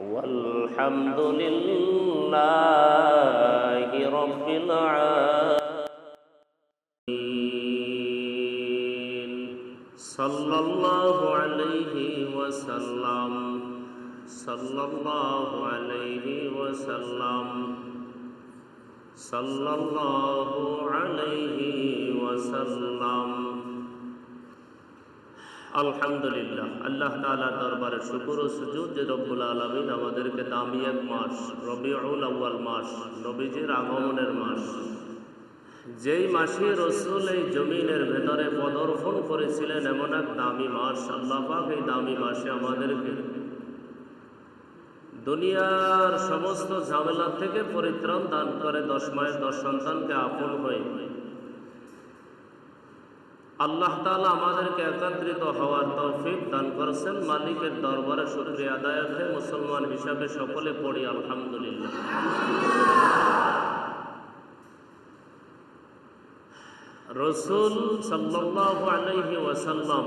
والحمد لله رب العالمين. صلى الله عليه وسلم. صلى الله عليه وسلم. صلى الله عليه وسلم. আলহামদুলিল্লাহ, আল্লাহ তাআলা দরবারে শুকুর ও সুজুদ যে রব্বুল আলামিন আমাদেরকে দামি এক মাস, রবিউল আউয়াল মাস, নবীজির আগমনের মাস, যেই মাসে রসুল এই জমিনের ভেতরে পদর্পণ করেছিলেন এমন এক দামি মাস, আল্লাহ পাক এই দামি মাসে আমাদেরকে দুনিয়ার সমস্ত ঝামেলা থেকে পরিত্রাণ দান করে, দশ মায়ের দশ সন্তানকে আপন হয়ে আল্লাহ তাআলা আমাদেরকে একত্রিত হওয়ার তৌফিক দান করেছেন। মালিকের দরবারে শুকরিয়া আদায়াতে মুসলমান হিসাবে সকলে পড়ি, আলহামদুলিল্লাহ। রসুল আলাইহি ওয়াসাল্লাম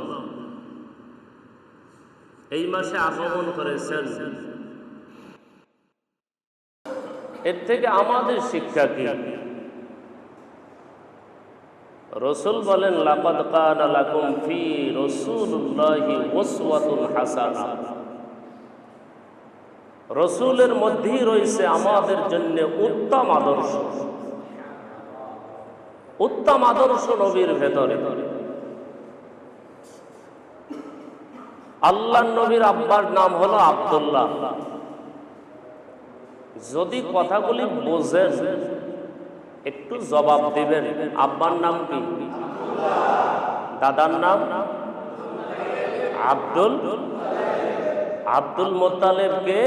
এই মাসে আগমন করেছেন। এর থেকে আমাদের শিক্ষা কি? রসুল বলেন রসুলের মধ্যেই রয়েছে আমাদের জন্য উত্তম আদর্শ। উত্তম আদর্শ নবীর ভেতরে। আল্লাহ নবীর আব্বার নাম হলো আব্দুল্লাহ। যদি কথাগুলি বোঝেন একটু জবাব দিবেন। আব্বার নাম কি? দাদার নাম? আব্দুল? আব্দুল মোতালেবকে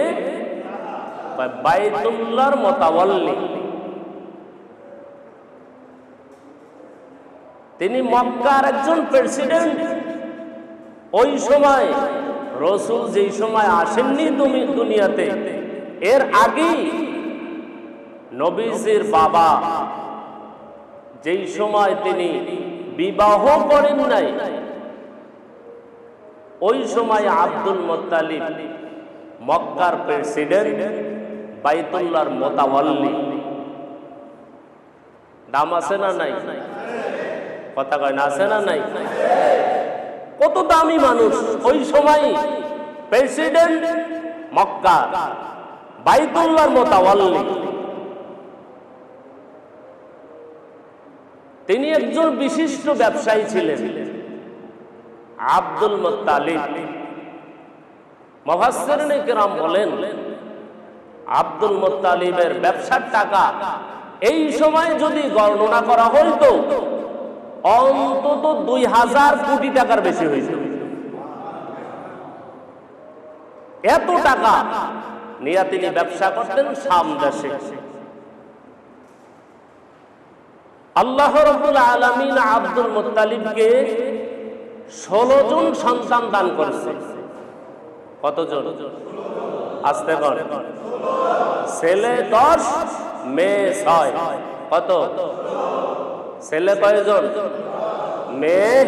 বাইতুল্লাহর মোতাবল্লি তিনি মক্কার একজন প্রেসিডেন্ট। ওই সময়, রসুল যেই সময় আসেননি তুমি দুনিয়াতে, এর আগেই নবীজির বাবা, যেই সময় তিনি বিবাহ করেন নাই, ওই সময় আব্দুল মোত্তালিব মক্কার প্রেসিডেন্ট বাইতুল্লাহর মোতাওয়াল্লি দাম আছে না নাই? কথা কয় না, আছে না নাই? কত দামি মানুষ, ওই সময় প্রেসিডেন্ট মক্কা বাইতুল্লাহর মোতাওয়াল্লি তিনি একজন বিশিষ্ট ব্যবসায়ী ছিলেন। আব্দুল মোত্তালিব। মহাসরিনে কেরাম বলেন, আব্দুল মোত্তালিবের ব্যবসার টাকা এই সময় যদি গণনা করা হইতো, অন্তত দুই হাজার কোটি টাকার বেশি হয়েছে এত টাকা নিয়ে তিনি ব্যবসা করতেন সাম দেশে আল্লাহ রবুল আলমিন আব্দুল মোত্তালিবকে ষোলো জন সন্তান দান করেছে। কতজন? আসতে কর। ছেলে দশ, মেয়ে ছয়। কত? ছেলে কয়জন মেয়ে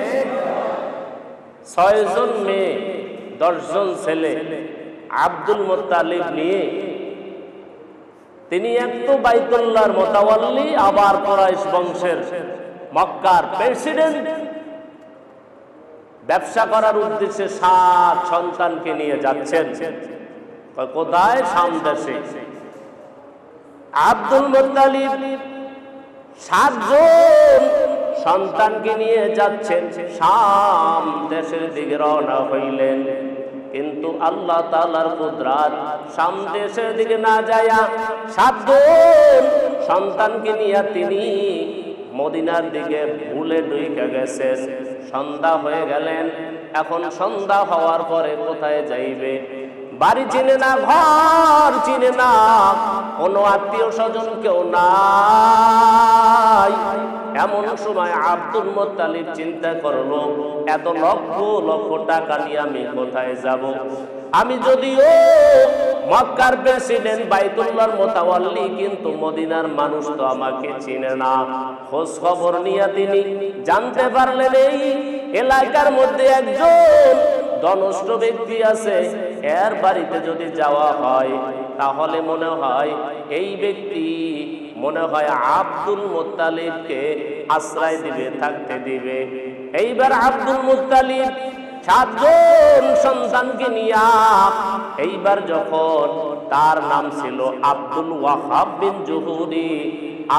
ছয়জন মেয়ে দশজন ছেলে। আব্দুল মোত্তালিব নিয়ে তিনি এক তো বাইতুল্লাহর মোতাওয়াল্লি আবার কোরাইশ বংশের মক্কার প্রেসিডেন্ট। ব্যবসা করার উদ্দেশ্যে সাত সন্তানকে নিয়ে যাচ্ছেন। কোথায়? সামদেশে। আব্দুল মোত্তালিব সাতজন সন্তানকে নিয়ে যাচ্ছেন। শাম দেশের দিকে রওনা হইলেন। কিন্তু আল্লাহ তালার কুদরাত শাম দেশের দিকে না যায়া সাতজন সন্তানকে নিয়ে তিনি মদিনার দিকে ভুলে ডুইকে গেছেন। সন্ধ্যা হয়ে গেলেন। এখন সন্ধ্যা হওয়ার পরে কোথায় যাইবে? বাড়ি চিনে না, ঘর চিনে না, কোনো আত্মীয় স্বজন কেউ নাই। এমন সময় আব্দুল মোত্তালিব চিন্তা করল, এত লক্ষ লক্ষ টাকা নিয়ে আমি কোথায় যাব? আমি যদিও মক্কার প্রেসিডেন্ট বাইতুল্লাহর মোতাওয়াল্লি, কিন্তু মদিনার মানুষ তো আমাকে চিনে না। খোঁজ খবর নিয়ে তিনি জানতে পারলেন, এই এলাকার মধ্যে একজন ধনষ্ট ব্যক্তি আছে, এর বাড়িতে যদি যাওয়া হয়, তাহলে মনে হয় এই ব্যক্তি মনে হয় আব্দুল মুত্তালিবকে আশ্রয় দিবে, থাকতে দিবে। এইবার আব্দুল মুত্তালিব সাতজন সন্তানকে নিয়া এইবার যখন তার নাম ছিল আব্দুল ওয়াহাব বিন জুহুরি,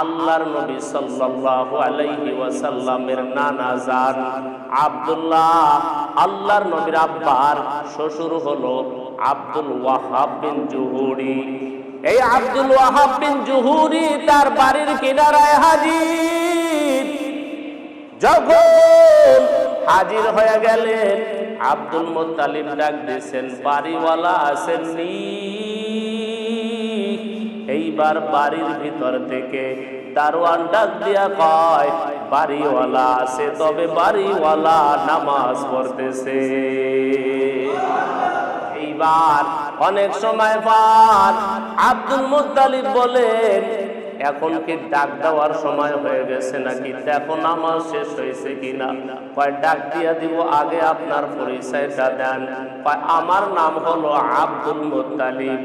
আল্লাহর নবী সাল্লাল্লাহু আলাইহি ওয়াসাল্লামের নানা জান আব্দুল্লাহ, আল্লাহর নবীর আব্বার শ্বশুর হলো আব্দুল ওয়াহাব বিন জুহুরি। এই আব্দুল ওয়াহাব বিন জুহুরি তার বাড়ির কিনারায় হাজির। যখন হাজির হয়ে গেলেন, আব্দুল মোত্তালিব ডাক দিয়েছেন, বাড়িওয়ালা আসেননি। এইবার বাড়ির ভিতর থেকে দারোয়ান ডাক দিয়া কয়, বাড়িওয়ালা আছে, তবে বাড়িওয়ালা নামাজ পড়তেছে। এইবার অনেক সময় পর আব্দুল মুত্তালিব বলেন, এখন কি ডাক দেওয়ার সময় হয়ে গেছে নাকি? দেখো নামাজ শেষ হয়েছে কিনা? কয়, ডাক দিয়া দিব, আগে আপনার পরিচয়টা দেন। কয়, আমার নাম হলো আব্দুল মুত্তালিব।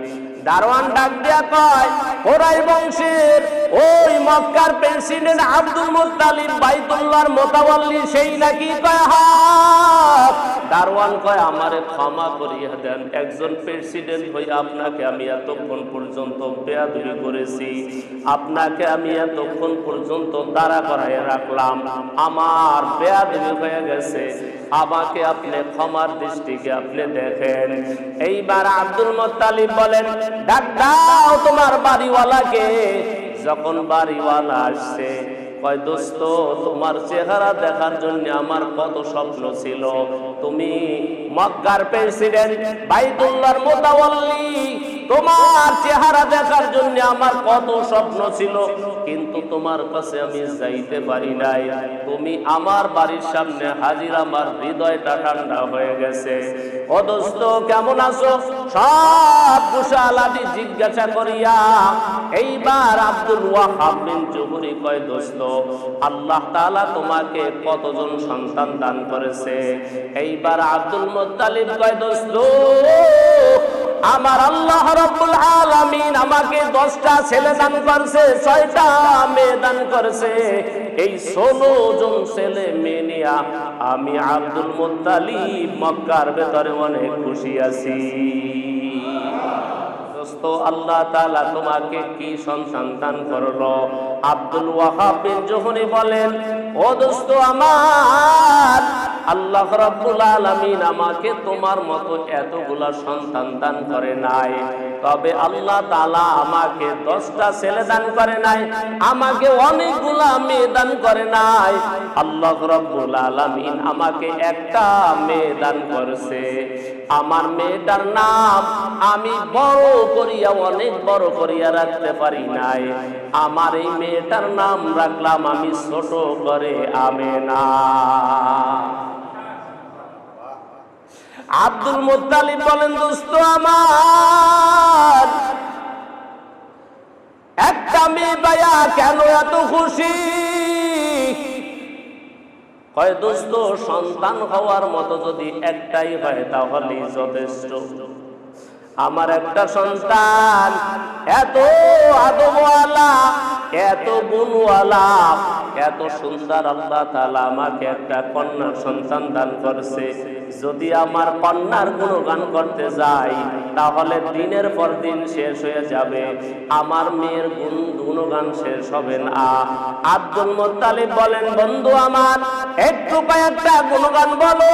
দারোয়ান ডাক দিয়া কয়, ওরাই বংশের, ওই মক্কার প্রেসিডেন্ট আব্দুল মুত্তালিব, বাইতুল্লাহর মোতাবল্লি সেই নাকি? কয় হা দারোয়ান কয়, আমারে ক্ষমা করিয়া দেন। একজন প্রেসিডেন্ট হই আপনাকে আমি এতক্ষণ পর্যন্ত বেয়াদবি করেছি। আপনাকে আমি এতক্ষণ পর্যন্ত দাঁড়া করাইয়া রাখলাম। আমার বেয়াদবি হয়ে গেছে। আমাকে আপনি ক্ষমার দৃষ্টিকে আপনি দেখেন। এইবার আব্দুল মোত্তালিব বলেন, ডাক দাও তোমার বাড়িওয়ালাকে। যখন বাড়িওয়ালা আসছে কয়, দোস্ত, তোমার চেহারা দেখার জন্য আমার কত স্বপ্ন ছিল। তুমি মক্কার প্রেসিডেন্ট বাইতুল্লাহর মোতাওয়াল্লি তোমার চেহারা দেখার জন্য আমার কত স্বপ্ন ছিল। কিন্তু তোমার কাছে আমি যাইতে পারি নাই। তুমি আমার বাড়ির সামনে হাজির, আমার হৃদয়টা ঠান্ডা হয়ে গেছে। ও দোস্ত, কেমন আছো? সব কুশালাদি জিজ্ঞাসা করিয়া এইবার আব্দুল ওয়াহাব বিন কয়, দোস্ত, আল্লাহ তাআলা তোমাকে কতজন সন্তান দান করেছে? এইবার আব্দুল মুত্তালিব কয়, দোস্ত, আমার আল্লাহ রাব্বুল আলামিন আমাকে 10টা ছেলে দান করছে 6টা মেয়ে দান করছে। এই 16 জন ছেলে মেয়ে নিয়া আমি আব্দুল মুত্তালিব মক্কার ভেতরে অনেক খুশি আছি। দোস্ত, আল্লাহ তালা তোমাকে কি সন্তান করল? আব্দুল ওয়াহাবিন জোহরি বলেন, ও দোস্ত আমার, আল্লাহ রাব্বুল আলামিন আমাকে তোমার মতো এতগুলা সন্তান দান করে নাই। তবে আল্লাহ তাআলা আমাকে দশটা ছেলে দান করে নাই, আমাকে অনেকগুলা মেয়ে দান করে নাই। আল্লাহ রাব্বুল আলামিন আমাকে একটা মেয়ে দান করছে। আমার মেয়েটার নাম আমি বড় করিয়া, অনেক বড় করিয়া রাখতে পারি নাই। আমার এই মেয়েটার নাম রাখলাম আমি ছোট করে আমেনা। আব্দুল মুত্তালিব বলেন, দোস্ত আমার, একটা মেয়ে বায়া কেন এত খুশি? হয় দোস্ত, সন্তান হওয়ার মতো যদি একটাই হয় তাহলে যথেষ্ট। আমার একটা সন্তান, এত আদমওয়ালা, এত গুণওয়ালা, এত সুন্দর আল্লাহ তাআলা আমাকে একটা কন্যা সন্তান দান করছে। যদি আমার কন্যার কোনো গান করতে যাই, তাহলে দিনের পর দিন শেষ হয়ে যাবে। আমার মেয়ের গুণ গুণগান শেষ হবে না। আব্দুল মোত্তালিব বলেন, বন্ধু আমার, একটু পায় একটা গুণগান বলো।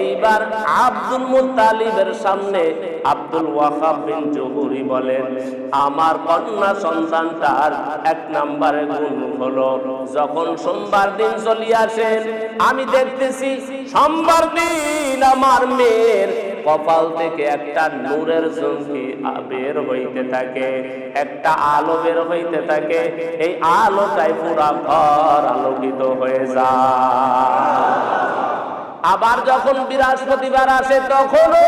এইবার আব্দুল মুতালিবের সামনে আব্দুল ওয়াহাব বিন জহুরি বলেন, আমার কন্যা সন্তানটার এক নম্বরে গুণ হলো, যখন সোমবার দিন চলি আসেন আমি দেখতেছি সোমবার দিন আমার মেয়ের কপাল থেকে একটা নূরের জঙ্গি বের হইতে থাকে, একটা আলো বের হইতে থাকে, এই আলোটাই পুরা ঘর আলোকিত হয়ে যায়। আবার যখন বৃহস্পতিবার আসে, তখনও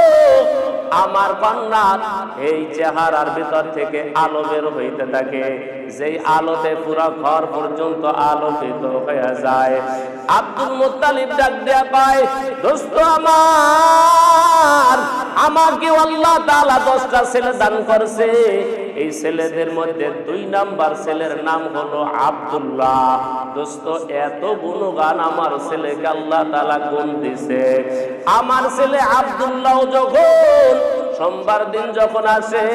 আমার কন্যা এই চেহারার ভিতর থেকে আলো বের হইতে থাকে। যেই আলোতে পুরো ঘর পর্যন্ত আলোকিত হয়ে যায়। আব্দুল মুত্তালিব ডাক দেয়া পায় দোস্ত আমার, আমাকে আল্লাহ তাআলা দশটা ছেলে দান করছে। এই ছেলেদের মধ্যে দুই নাম্বার ছেলের নাম হলো আব্দুল্লাহ। দোস্ত, এত গুণগান আমার ছেলেকে আল্লাহ তালা গুণ দিছে। আমার ছেলে আব্দুল্লাহ যখন সোমবার দিন যখন আসে,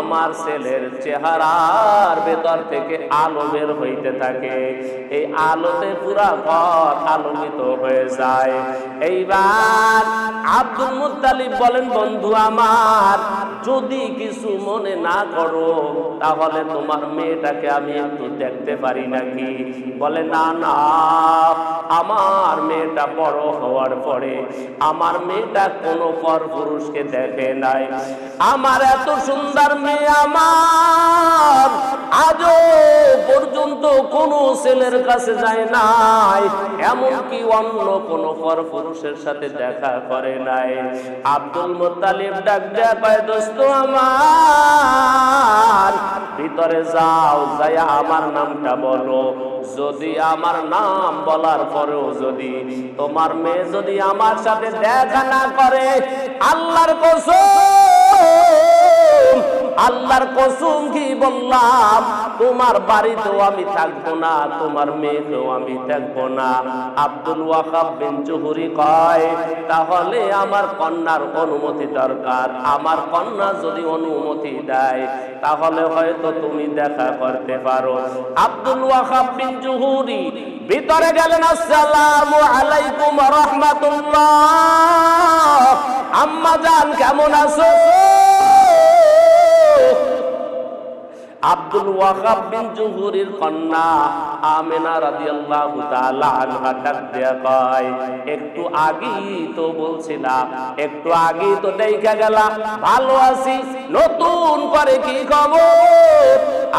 আমার ছেলের চেহারার ভেতর থেকে আলো বের হইতে থাকে। এই আলোতে পুরা ঘর আলোকিত হয়ে যায়। এইবার আব্দুল মুত্তালিব বলেন, বন্ধু আমার যদি কিছু মনে না করো, তাহলে তোমার মেয়েটাকে আমি একটু দেখতে পারি নাকি? বলে, না না, আমার মেয়েটা বড় হওয়ার পরে আমার মেয়েটা কোনো পর পুরুষকে দেখে নাই। আমার এত সুন্দর মেয়ে আমার, আজও পর্যন্ত কোনো ছেলের কাছে যায় নাই, এমনকি অন্য কোনো পর পুরুষের সাথে দেখা করে নাই। আব্দুল মোত্তালিব ডাক দেয়া পায় দোস্ত আমার। ভিতরে যাও যাই আমার নামটা বলো। যদি আমার নাম বলার পরেও যদি তোমার মেয়ে যদি আমার সাথে দেখা না করে, আল্লাহর কসম আল্লাহর কসম কি বললাম? তোমার বাড়িতেও আমি থাকব না, তোমার মেয়েকেও আমি থাকব না। আব্দুল ওয়াকাব বিন জুহুরি কয়, তাহলে আমার কন্যার অনুমতি দরকার। আমার কন্যা যদি অনুমতি দেয়, তাহলে হয়তো তুমি দেখা করতে পারো। আব্দুল ওয়াকাব বিন জুহুরি ভিতরে গেলেন, আসসালামু আলাইকুম রহমাতুল্লাহ। আম্মা জান, কেমন আছো? আব্দুল ওয়াহাব বিন জুহুরির কন্যা আমেনা রাদিয়াল্লাহু তাআলা আনহা ডাক দেয়া কয়, একটু আগেই তো বলছিলাম, একটু আগেই তো দেখা গেলা ভালো আছি, নতুন করে কি খবর?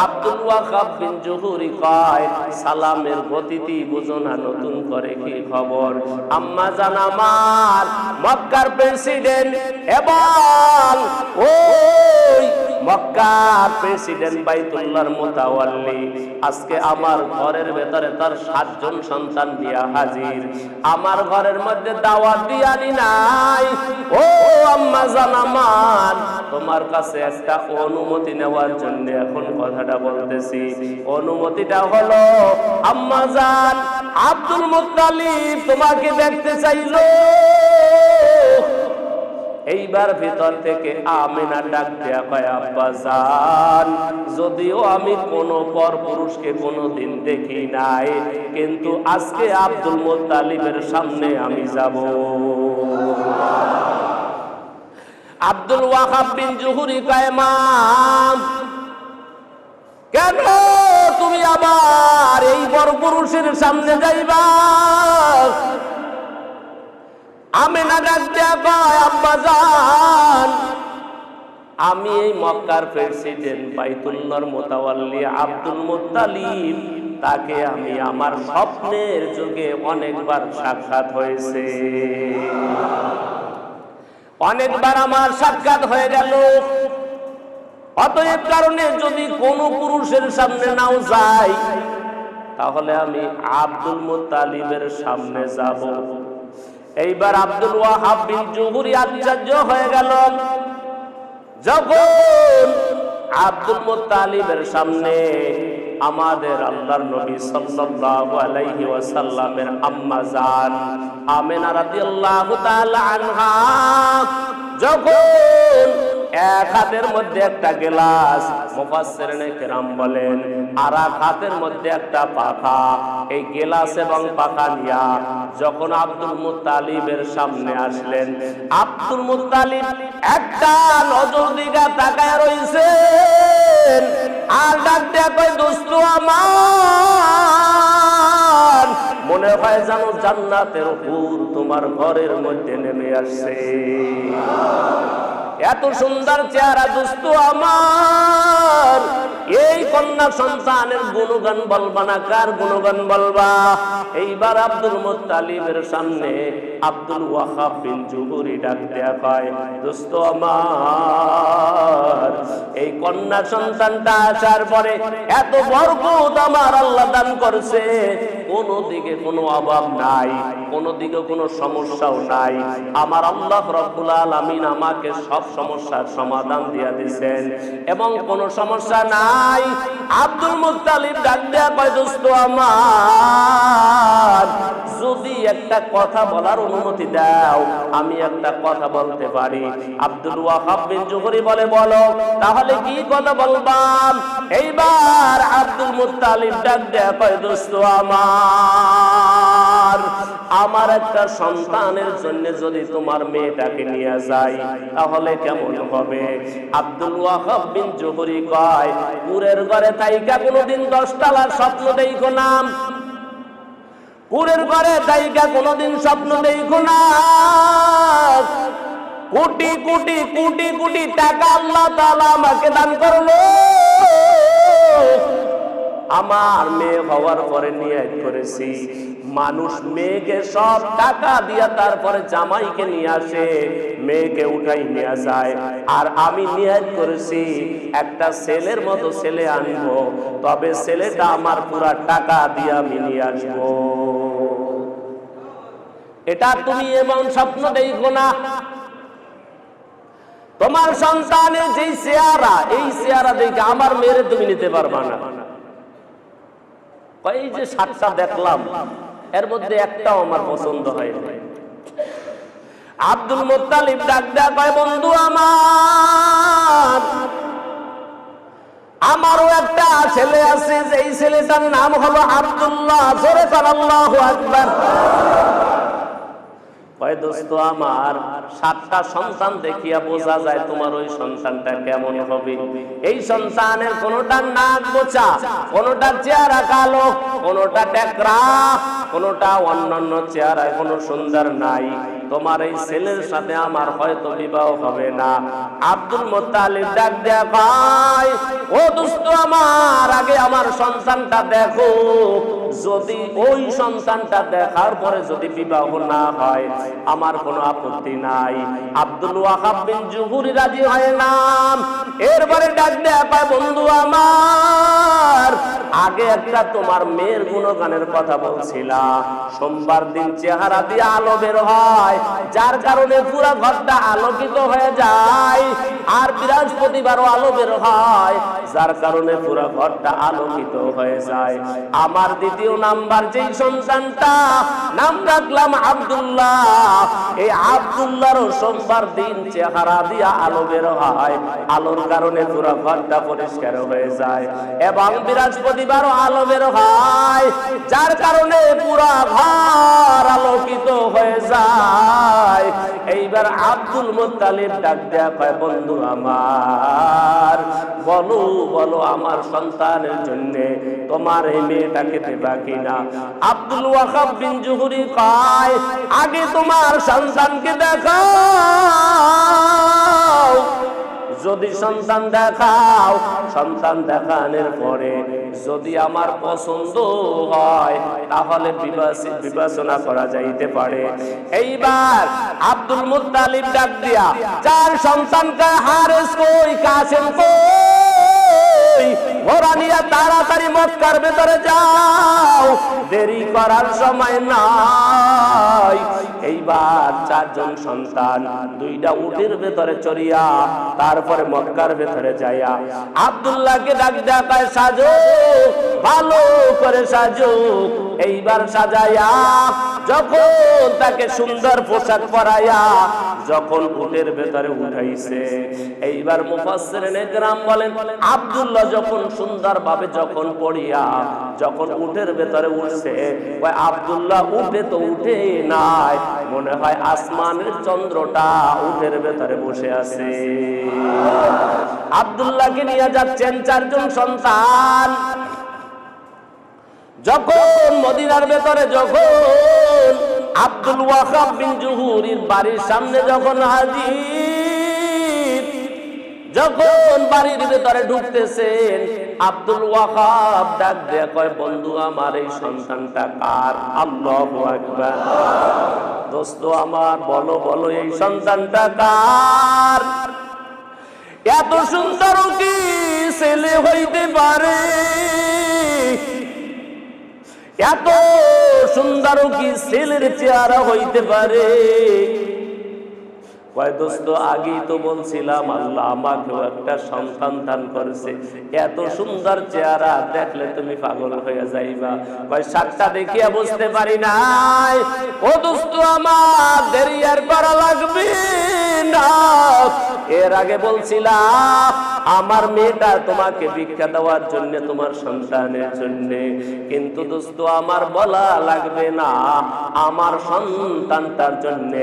আব্দুল ওয়াহাব বিন জুহুরি কয়, সালামের গতিতে বুঝো না নতুন করে কি খবর? আম্মা জান আমার, মক্কার প্রেসিডেন্ট এবং ওই মক্কার প্রেসিডেন্ট বাইতুল্লাহর মোতাওয়াল্লি। আজকে আমার ঘরের ভেতরে তার সাতজন সন্তান দিয়া হাজির। আমার ঘরের মধ্যে দাওয়াত দিয়ানি নাই। ও আম্মা জানামান, তোমার কাছে একটা অনুমতি নেওয়ার জন্য এখন কথাটা বলতেছি। অনুমতিটা হলো, আম্মা জান, আব্দুল মুত্তালিব তোমাকে দেখতে চাইলো। এইবার ভিতর থেকে আমিনা ডাক দেয়া পায় আব্বা যদিও আমি কোনো পর পুরুষকে কোনোদিন দেখি নাই, কিন্তু আজকে আব্দুল মোত্তালিবের সামনে আমি যাব। আব্দুল ওয়াহাব বিন জুহুরি কায়মাম কেন তুমি আবার এই বড় পুরুষের সামনে যাইবা? আমি না দেয়া আব্বা জান। আমি এই মক্কার প্রেসিডেন্ট বাইতুল্লাহর মোতাওয়াল্লি আব্দুল মুত্তালিব। তাকে আমি আমার স্বপ্নের যুগে অনেকবার সাক্ষাৎ হয়েছে। অনেকবার আমার সাক্ষাৎ হয়ে গেল। অতএব কারণে যদি কোনো পুরুষের সামনে নাও যাই, তাহলে আমি আব্দুল মুত্তালিবের সামনে যাব। এইবার আব্দুল ওয়াহাব বিন জুহুরি আশ্চর্য হয়ে গেল। যখন আব্দুল মুতালিবের সামনে আমাদের আল্লাহর নবী সাল্লাল্লাহু আলাইহি ওয়াসাল্লামের আম্মা জান আমিনা রাদিয়াল্লাহু তাআলা আনহা, যখন এক হাতের মধ্যে একটা গ্লাস। মুফাসসিরিনে কেরাম বলেন আর এক হাতের মধ্যে একটা পাখা। এই গেলাস এবং পাখা নিয়া যখন আব্দুল মুত্তালিবের সামনে আসলেন, আব্দুল মুত্তালিব একটা নজর দিগা তাকায় রইছেন। আর ডাক দেয়া দোস্ত আমার, মনে হয় জানো জান্নাতের হুর তোমার ঘরের মধ্যে নেমে আসছে। এত সুন্দর চেহারা দোস্ত আমার। এই কন্যা সন্তানের গুণগান বলবা না, কার গুণগান বলবা? এইবার আব্দুল মুত্তালিবের সামনে আব্দুল ওয়াহাব বিন জুবুরি ডাক দেয়া কয় দোস্ত আমার। এই কন্যা সন্তানটা আসার পরে এত বরকত আমার আল্লাহ দান করছে। কোন দিকে কোনো অভাব নাই, কোন দিকে কোনো সমস্যাও নাই। আমার আল্লাহ রব্বুল আলামিন আমাকে সব সমস্যার সমাধান দিয়া দিয়েছেন এবং কোন সমস্যা নাই। আব্দুল মুত্তালিব ডাক দেয়া কয়, দোস্ত আমার, যদি একটা কথা বলার অনুমতি দাও, আমি একটা কথা বলতে পারি। আব্দুল ওয়াহাব বিন জুহরি বলে, বলো, তাহলে কি কথা বলবাম? এইবার আব্দুল মুত্তালিব ডাক দেয়া কয়, দোস্ত আমার আমার একটা সন্তানের জন্য যদি তোমার মেয়েটাকে নিয়ে যাই, তাহলে কেমন হবে? আব্দুল ওয়াহাব বিন জুহরি কয়, পুরের ঘরে তাইকা কোনোদিন দশতলার স্বপ্ন দেখো নাম কুরের ঘরে জায়গা কোনোদিন স্বপ্ন দেখো না। কোটি কোটি কোটি কোটি টাকা আল্লাহ তাআলা আমাকে দান করল। আমার মেয়ে হওয়ার পরে নিয়াত করেছি। মানুষ মেয়েকে সব টাকা দিয়া তারপরে জামাইকে নিয়ে আসে, মেয়েকে উঠাই নিয়ে যায়। আর আমি নিয়াত করেছি, একটা ছেলের মতো ছেলে আনব, তবে ছেলেটা আমার পুরা টাকা দিয়ে আমি নিয়ে আসব। এটা তুমি এমন স্বপ্ন দেখো না। তোমার সন্তানের যেই চেহারা, এই চেহারা দেখে আমার মেয়েরে তুমি নিতে পারবা না। এই যে সাতটা দেখলাম এর মধ্যে একটাও আমার পছন্দ হয় আব্দুল মোত্তালিব ডাক দেখায় বন্ধু আমার, আমারও একটা ছেলে আছে যে ছেলেটার নাম হলো আব্দুল্লাহ। জোরে কয় দোস্ত আমার, সাতটা সন্তান দেখিয়া বোঝা যায় তোমার ওই সন্তানটা কেমন হবে। এই সন্তানের কোনটার নাক বোচা কোনটার চেহারা কালো, কোনটা টেকরা কোনটা অন্যান্য চেহারায় কোনো সুন্দর নাই। তোমার এই ছেলের সাথে আমার হয়তো বিবাহ হবে না। আব্দুল মোত্তালিব ডাক দেয়া ভাই ও দোস্ত আমার, আগে আমার সন্তানটা দেখো। যদি ওই সন্তানটা দেখার পরে যদি বিবাহ না হয়, আমার কোনো আপত্তি নাই। আব্দুল ওয়াহাব বিন জুহুরি রাজি হয় না। এরপরে ডাক দেয়া বন্ধু আমার, আগে একটা তোমার মেয়ের গুণগানের কথা বলছিলাম সোমবার দিন চেহারা দিয়ে আলো বের হয়, যার কারণে পুরো ঘরটা আলোকিত হয়ে যায়। আর বৃহস্পতিবারও আলো বের হয়। যার কারণে পুরো ঘরটা আলোকিত হয়ে যায়। আমার দ্বিতীয় নাম্বার যেই সন্তানটা, নাম রাখলাম আব্দুল্লাহ। এই আব্দুল্লাহর সোমবার দিন চেহারা দিয়া আলো বের হয়। আলোর কারণে পুরো ঘরটা পরিষ্কার হয়ে যায় এবং বৃহস্পতিবারও আলো বের হয়। যার কারণে পুরো ঘর আলোকিত হয়ে যায়। এইবার আব্দুল মুত্তালিব ডাক দেয়া কয়, বন্ধু আমার বলো বলো আমার সন্তানের জন্য তোমার এই মেয়েটাকে দেবা কিনা? আব্দুল ওয়াহাব বিন জুহুরি কয়, আগে তোমার সন্তানকে দেখাও। যদি সন্তান দেখাও, সন্তান দেখানোর পরে যদি আমার পছন্দ হয়, তাহলে বিবেচনা করা যাইতে পারে। এইবার আব্দুল মুত্তালিব ডাক দিয়া চার সন্তানকে হারেস কই কাসেম কই? ঘোড়া নিয়ে তাড়াতাড়ি মক্কার ভেতরে যাও। দেরি করার সময় নাই। এইবার চারজন সন্তান, দুইটা উটের ভেতরে চড়িয়া, তারপরে মক্কার ভেতরে যাইয়া, আব্দুল্লাহকে ডাক দেখায় সাজো, ভালো করে সাজো। এইবার সাজাইয়া যখন তাকে সুন্দর পোশাক পরাইয়া যখন উটের ভেতরে উঠাইছে, এইবার মুফাসসিরিনে গ্রাম বলেন, আব্দুল্লাহ যখন সুন্দরভাবে যখন পড়িয়া যখন উটের ভেতরে উঠছে ওই আব্দুল্লাহ, উঠে তো উঠে নাই, মনে হয় আসমানের চন্দ্রটা উটের ভেতরে বসে আছে। আব্দুল্লাহকে নিয়ে যাচ্ছেন চারজন সন্তান। যখন মদিনার ভেতরে যখন আব্দুল ওয়াহাব বিন জুহুরির বাড়ির সামনে যখন হাজির, যখন বাড়ির ভেতরে ঢুকতেছেন, আব্দুল ওয়াহাব ডাক দেয়া কয়, বন্ধু, আমার এই সন্তানটা কার? আল্লাহু আকবার। দোস্ত, আমার বলো বলো, এই সন্তানটা কার? এত সুন্দর কি ছেলে হইতে পারে? এত সুন্দর কি ছেলের চেহারা হইতে পারে? আগেই তো বলছিলাম, আল্লাহ একটা সন্তান দান করেছে। এত সুন্দর চেহারা, দেখলে তুমি পাগল হয়ে যাইবা। কয়, সাতটা দেখিয়া বুঝতে পারি নাই। ও দোস্ত, আমার দেরি আর করা লাগবে না। এর আগে বলছিলাম আমার মেয়েটা তোমাকে ভিক্ষা দেওয়ার জন্য, তোমার সন্তানের জন্য। কিন্তু দোস্ত, আমার বলা লাগবে না, আমার সন্তানটার জন্য।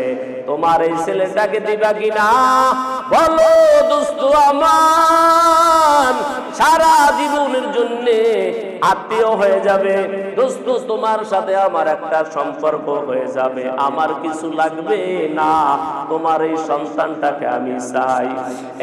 তোমার এই ছেলেটাকে দিবা কিনা? বলো দোস্ত আমার সারা জীবনের জন্য আত্মীয় হয়ে যাবে। দোস্ত, তোমার সাথে আমার একটা সম্পর্ক হয়ে যাবে। আমার কিছু লাগবে না, তোমার এই সন্তানটাকে আমি চাই।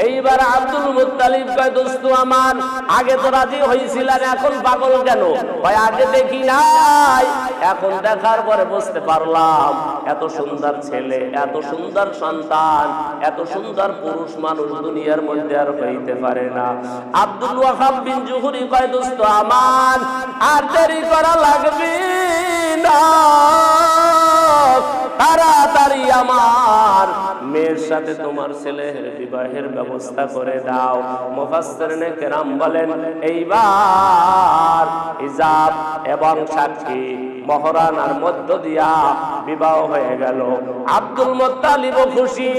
এইবার আব্দুল মুত্তালিব কয়, দোস্ত আমার আগে তো রাজি হয়েছিলেন এখন পাগল কেন? ভাই আগে দেখি নাই, এখন দেখার পরে বুঝতে পারলাম, এত সুন্দর ছেলে, এত সুন্দর সন্তান, এত সুন্দর পুরুষ মানুষ দুনিয়ার মধ্যে আর হইতে পারে না। আব্দুল ওয়াহাব বিন জুহুরি কয়, দোস্ত আমার আর দেরি করা লাগবে না। তাড়াতাড়ি আমার মেয়ের সাথে তোমার ছেলের বিবাহের ব্যবস্থা করে দাও। মুফাসসিরিনে কেরাম বলেন, এইবার ইজাব এবং সাক্ষী মহরানার মধ্য দিয়া বিবাহ হয়ে গেল। আব্দুল মোত্তালিবও খুশি,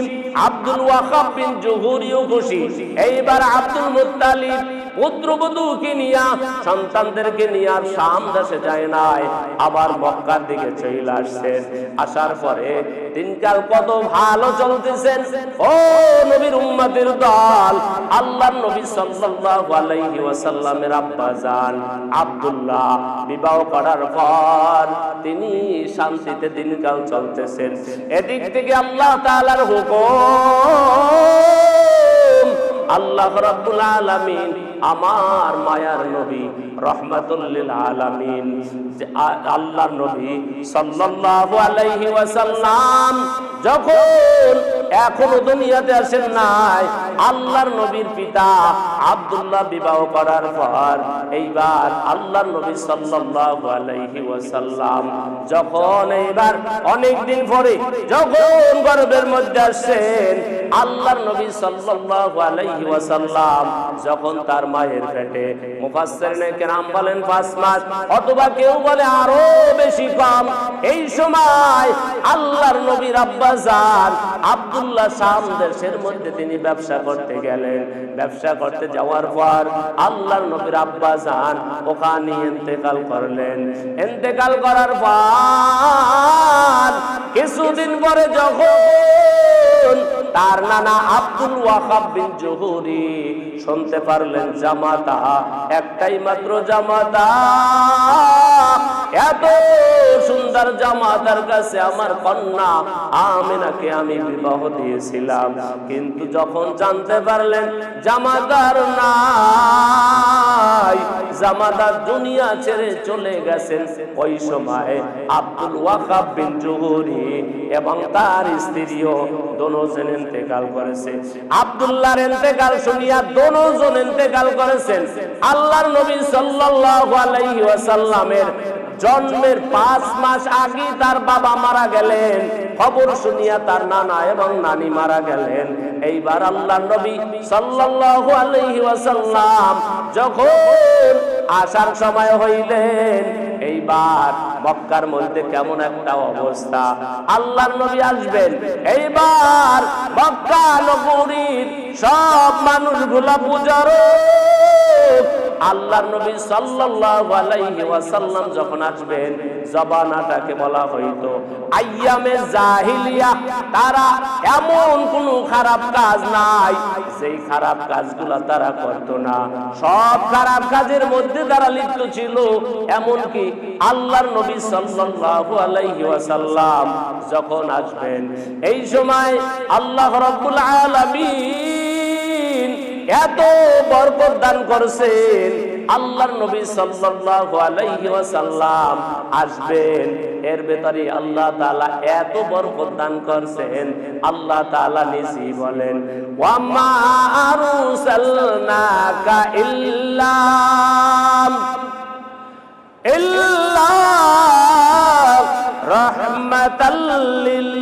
আব্দুল ওয়াকাব বিন জুহুরিও খুশি। এইবার আব্দুল মুত্তালিব পুত্রবধূকে নিয়া, সন্তানদেরকে নিয়ে শাম দেশে যায় নাই। আবার মক্কার দিকে চলে আসছেন। আসার পরে দিনকাল কত ভালো চলতেছেন। ও নবীর উম্মতের দল, আল্লাহর নবী সাল্লাল্লাহু আলাইহি ওয়াসাল্লামের আব্বা জান আব্দুল্লাহ, বিবাহ করার পর তিনি শান্তিতে দিনকাল চলতেছেন। এদিক থেকে আল্লাহ তাআলার হুকুম, আল্লাহ রাব্বুল আলামিন আমার মায়ার নবী রহমাতুল্লিল আলামিন, যে আল্লাহর নবী সাল্লাল্লাহু আলাইহি ওয়াসাল্লাম যখন এখনও দুনিয়াতে আসেন নাই, আল্লাহর নবীর পিতা আব্দুল্লাহ বিবাহ করার পর এইবার আল্লাহর নবী সাল্লাল্লাহু আলাইহি ওয়াসাল্লাম যখন এইবার অনেক দিন পরে যখন গর্ভের মধ্যে আসেন আল্লাহর নবী সাল্লাল্লাহু আলাইহি ওয়াসাল্লাম যখন তার মায়ের পেটে মুফাসসিরিনে কেরাম বলেন পাঁচ মাস অথবা কেউ বলে আরও বেশি কম, এই সময় আল্লাহর নবীর আব্দুল্লাহ শাম দেশের মধ্যে তিনি ব্যবসা করতে গেলেন। ব্যবসা করতে যাওয়ার পর আল্লাহর নবীর আব্বা জান ওখানে ইন্তেকাল করলেন। ইন্তেকাল করার পর কিছুদিন পরে যখন তার নানা আব্দুল ওয়াহাব বিন জহুরি শুনতে পারলেন, জামাতা, একটাই মাত্র জামাতা এত সুন্দর জামাতার কাছে আমার কন্যা আমিনাকে আমি বিবাহ দিয়েছিলাম। কিন্তু যখন জানতে পারলেন জামাতার নাই, জামাতার দুনিয়া ছেড়ে চলে গেছেন ওই সময় আব্দুল ওয়াহাব বিন জহুরি এবং তার স্ত্রীও দোনোজন ইন্তেকাল করেছে। আব্দুল্লাহর ইন্তেকাল শুনিয়া দোনোজন ইন্তেকাল করেছেন। আল্লাহর নবী সাল্লাল্লাহু আলাইহি ওয়াসাল্লামের জন্মের পাঁচ মাস আগে তার বাবা মারা গেলেন। খবর শুনিয়া তার নানা এবং নানি মারা গেলেন। এইবার আল্লাহ নবী সাল্লাল্লাহু আলাইহি ওয়াসাল্লাম যখন আসার সময় হইলেন, এইবার মক্কার মধ্যে কেমন একটা অবস্থা। আল্লাহর নবী আসবেন। এইবার মক্কা নগরীর সব মানুষগুলা পূজার আল্লাহর নবী সাল্লাল্লাহু আলাইহি ওয়াসাল্লাম যখন আসবেন, জবানাটাকে বলা হইতো, আইয়ামে জাহিলিয়া, তারা এমন কোন খারাপ কাজ নাই সেই খারাপ কাজগুলা তারা করতো না। সব খারাপ কাজের মধ্যে তারা লিপ্ত ছিল। এমনকি আল্লাহর নবী সাল্লাল্লাহু আলাইহি ওয়াসাল্লাম যখন আসবেন, এই সময় আল্লাহ রাব্বুল আলামিন এত বরকত দান করছেন। আল্লাহর নবী সাল্লাল্লাহু আলাইহি ওয়াসাল্লাম আসবেন। এর ভেতরে আল্লাহ তাআলা এত বরকত দান করছেন। আল্লাহ তাআলা নিসি বলেন, ওয়া মা আরসালনাকা ইল্লা ইল্লা রাহমাতাল লিল